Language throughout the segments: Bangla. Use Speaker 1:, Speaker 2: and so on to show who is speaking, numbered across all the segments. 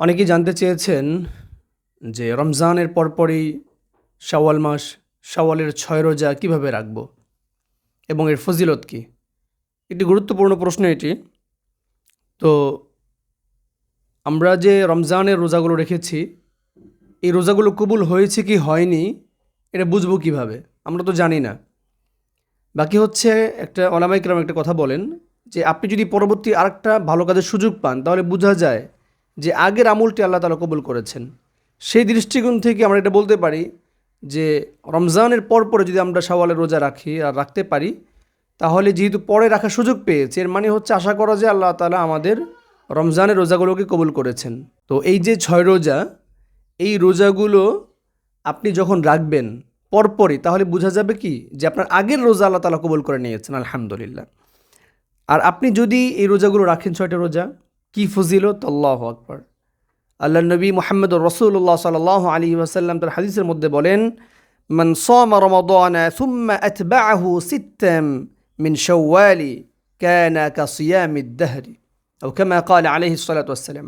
Speaker 1: অনেকেই জানতে চেয়েছেন যে রমজানের পরপরই শাওয়াল মাস, শাওয়ালের ছয় রোজা কীভাবে রাখব এবং এর ফজিলত কী? একটি গুরুত্বপূর্ণ প্রশ্ন এটি। তো আমরা যে রমজানের রোজাগুলো রেখেছি, এই রোজাগুলো কবুল হয়েছে কি হয়নি, এটা বুঝব কীভাবে? আমরা তো জানি না। বাকি হচ্ছে একটা অনামাইকরাম একটা কথা বলেন যে, আপনি যদি পরবর্তী আরেকটা ভালো কাজের সুযোগ পান, তাহলে বোঝা যায় যে আগের আমলটি আল্লাহ তালা কবুল করেছেন। সেই দৃষ্টিকোণ থেকে আমরা এটা বলতে পারি যে রমজানের পর পরে যদি আমরা সওয়ালের রোজা রাখি আর রাখতে পারি, তাহলে যেহেতু পরে রাখার সুযোগ পেয়েছে, এর মানে হচ্ছে আশা করা যে আল্লাহ তালা আমাদের রমজানের রোজাগুলোকে কবুল করেছেন। তো এই যে ছয় রোজা, এই রোজাগুলো আপনি যখন রাখবেন পরপরই, তাহলে বোঝা যাবে কি যে আপনার আগের রোজা আল্লাহ তালা কবুল করে নিয়েছেন, আলহামদুলিল্লাহ। আর আপনি যদি এই রোজাগুলো রাখেন ছয়টা রোজা কি ফজিলত আল্লাহ আকবর আল্লাহ নবী মোহাম্মদ রসুল্লাহ সাল আলী ওয়াসাল্লাম তার হাদিসের মধ্যে বলেন من صام رمضان ثم أتبعه ستا من شوال كان كصيام الدهر أو كما قال عليه الصلاة والسلام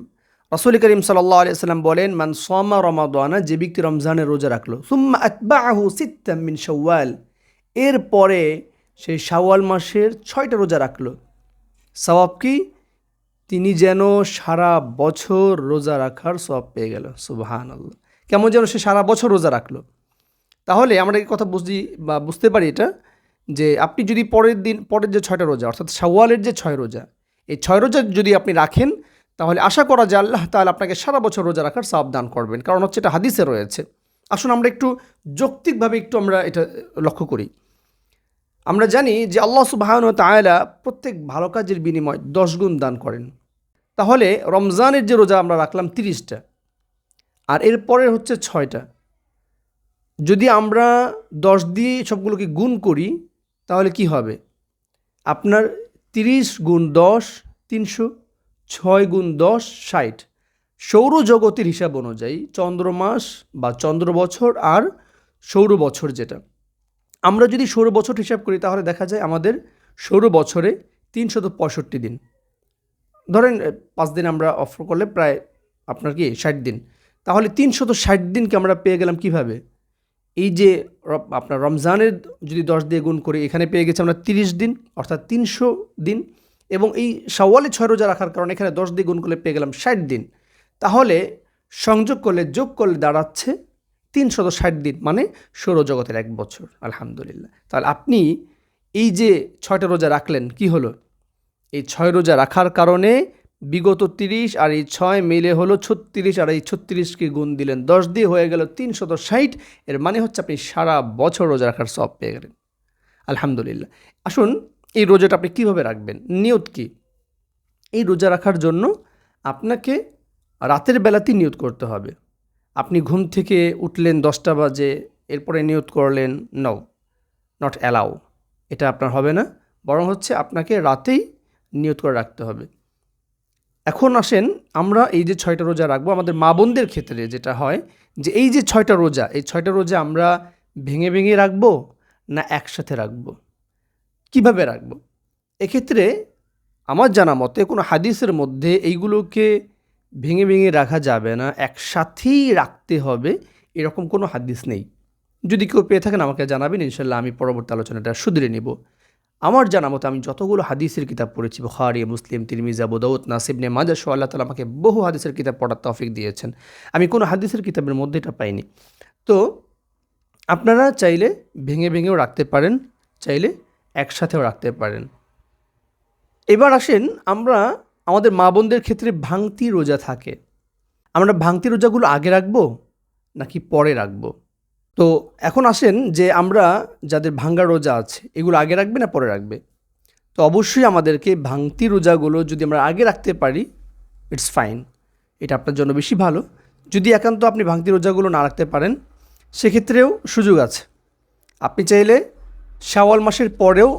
Speaker 1: রসুল করিম সাল্লাহ আলিয়া সাল্লাম বলেন মান সোমা রমাদানা যে ব্যক্তি রমজানের রোজা রাখলো সুম্মা আতবাহু সিত্তাম মিন শাওয়াল এরপরে সেই শাওয়াল মাসের ছয়টা রোজা রাখলো সওয়াব কি তিনি যেন সারা বছর রোজা রাখার সব পেয়ে গেল সুবাহান আল্লাহ কেমন যেন সে সারা বছর রোজা রাখল। তাহলে আমরা এই কথা বুঝি বা বুঝতে পারি এটা, যে আপনি যদি পরের দিন, পরের যে ছয়টা রোজা, অর্থাৎ শাওয়ালের যে ছয় রোজা, এই ছয় রোজা যদি আপনি রাখেন, তাহলে আশা করা যায় আল্লাহ তাহলে আপনাকে সারা বছর রোজা রাখার সাব দান করবেন। কারণ হচ্ছে এটা হাদিসে রয়েছে। আসুন আমরা একটু যৌক্তিকভাবে একটু আমরা এটা লক্ষ্য করি। আমরা জানি যে আল্লাহ সুবাহান তায়লা প্রত্যেক ভালো কাজের বিনিময় দশ গুণ দান করেন। তাহলে রমজানের যে রোজা আমরা রাখলাম তিরিশটা, আর এরপরে হচ্ছে ছয়টা। যদি আমরা দশ দিয়ে সবগুলোকে গুণ করি, তাহলে কি হবে? আপনার তিরিশ গুণ দশ, তিনশো, ছয় গুণ দশ, ষাট। সৌরজগতের হিসাব অনুযায়ী চন্দ্রমাস বা চন্দ্র বছর আর সৌর বছর যেটা। আমরা যদি সৌর বছর হিসাব করি, তাহলে দেখা যায় আমাদের সৌর বছরে তিনশত পঁয়ষট্টি দিন। ধরেন পাঁচ দিন আমরা অফার করলে প্রায় আপনার কি ষাট দিন। তাহলে তিনশত ষাট দিনকে আমরা পেয়ে গেলাম কীভাবে? এই যে আপনার রমজানের যদি দশ দিয়ে গুণ করি, এখানে পেয়ে গেছে আমরা তিরিশ দিন, অর্থাৎ তিনশো দিন, এবং এই সওয়ালে ছয় রোজা রাখার কারণে এখানে দশ দিয়ে গুণ করলে পেয়ে গেলাম ষাট দিন। তাহলে সংযোগ করলে, যোগ করলে দাঁড়াচ্ছে তিনশত ষাট দিন মানে সৌরজগতের এক বছর, আলহামদুলিল্লাহ। তাহলে আপনি এই যে ছয়টা রোজা রাখলেন, কি হলো? এই ছয় রোজা রাখার কারণে বিগত তিরিশ আর এই ছয় মিলে হলো ছত্রিশ, আর এই ছত্রিশকে গুণ দিলেন দশ দিয়ে হয়ে গেল তিনশত ষাট। এর মানে হচ্ছে আপনি সারা বছর রোজা রাখার সব পেয়ে গেলেন। আলহামদুলিল্লাহ। আসুন, এই রোজাটা আপনি কীভাবে রাখবেন? নিয়ত কি? এই রোজা রাখার জন্য আপনাকে রাতের বেলাতেই নিয়ত করতে হবে। আপনি ঘুম থেকে উঠলেন দশটা বাজে, এরপরে নিয়ত করলেন নও। নট অ্যালাউ এটা আপনার হবে না। বরং হচ্ছে আপনাকে রাতেই নিয়ত করে রাখতে হবে। এখন আসেন আমরা এই যে ছয়টা রোজা রাখব আমাদের মা বোনদের ক্ষেত্রে যেটা হয় যে এই যে ছয়টা রোজা, এই ছয়টা রোজা আমরা ভেঙে ভেঙে রাখব না একসাথে রাখব? কীভাবে রাখব? এক্ষেত্রে আমার জানা মতে কোনো হাদিসের মধ্যে এইগুলোকে ভেঙে ভেঙে রাখা যাবে না, একসাথেই রাখতে হবে এরকম কোনো হাদিস নেই। যদি কেউ পেয়ে থাকেন আমাকে জানাবেন, ইনশাল্লাহ আমি পরবর্তী আলোচনাটা শুধরে নেব। আমার জানা মতো আমি যতগুলো হাদিসের কিতাব পড়েছি, বুখারি, মুসলিম, তিরমিজা বদৌত নাসিবনে মাজা শো আল্লাহ তালা আমাকে বহু হাদিসের কিতাব পড়ার তফিক দিয়েছেন। আমি কোনো হাদিসের কিতাবের মধ্যে এটা পাইনি। তো আপনারা চাইলে ভেঙে ভেঙেও রাখতে পারেন, চাইলে একসাথেও রাখতে পারেন। এবার আসেন আমরা, আমাদের মা বোনদের ক্ষেত্রে ভাঙতি রোজা থাকে। আমরা ভাঙতি রোজাগুলো আগে রাখব নাকি পরে রাখব? তো এখন আসেন যে আমরা যাদের ভাঙ্গা রোজা আছে, এগুলো আগে রাখবে না পরে রাখবে? তো অবশ্যই আমাদেরকে ভাঙতি রোজাগুলো যদি আমরা আগে রাখতে পারি ইটস ফাইন এটা আপনার জন্য বেশি ভালো। যদি একান্ত আপনি ভাঙতি রোজাগুলো না রাখতে পারেন, সেক্ষেত্রেও সুযোগ আছে। আপনি চাইলে শাওয়াল মাসের পরেও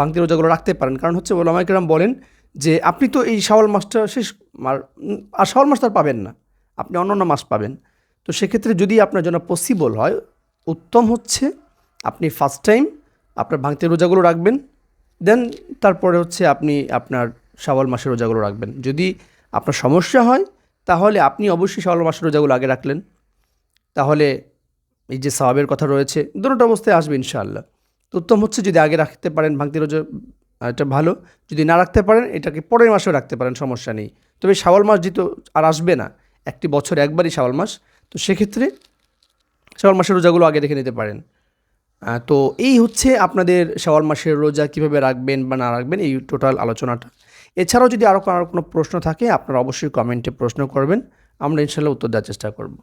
Speaker 1: ভাঙতি রোজাগুলো রাখতে পারেন। কারণ হচ্ছে ওলামাইকেরাম বলেন যে আপনি তো এই শাওয়াল মাসটা শেষ আর শাওয়াল মাস তার পাবেন না, আপনি অন্য অন্য মাস পাবেন। তো সেক্ষেত্রে যদি আপনার জন্য পসিবল হয় উত্তম হচ্ছে আপনি ফার্স্ট টাইম আপনার ভাঙতি রোজাগুলো রাখবেন দেন তারপরে হচ্ছে আপনি আপনার শাওয়াল মাসের রোজাগুলো রাখবেন। যদি আপনার সমস্যা হয়, তাহলে আপনি অবশ্যই শাওয়াল মাসের রোজাগুলো আগে রাখলেন। তাহলে এই যে সওয়াবের কথা রয়েছে দুটো অবস্থায় আসবে ইনশাআল্লাহ। তো উত্তম হচ্ছে যদি আগে রাখতে পারেন ভাঙতি রোজা, এটা ভালো। যদি না রাখতে পারেন, এটাকে পরের মাসেও রাখতে পারেন, সমস্যা নেই। তবে শাওয়াল মাস যেহেতু আর আসবে না, একটি বছর একবারই শাওয়াল মাস, তো সেক্ষেত্রে শাওয়াল মাসের রোজাগুলো আগে দেখে নিতে পারেন। তো এই হচ্ছে আপনাদের শাওয়াল মাসের রোজা কীভাবে রাখবেন বা না রাখবেন এই টোটাল আলোচনাটা। এছাড়াও যদি আরও কোনো প্রশ্ন থাকে, আপনারা অবশ্যই কমেন্টে প্রশ্ন করবেন। আমরা ইনশাল্লাহ উত্তর দেওয়ার চেষ্টা করব।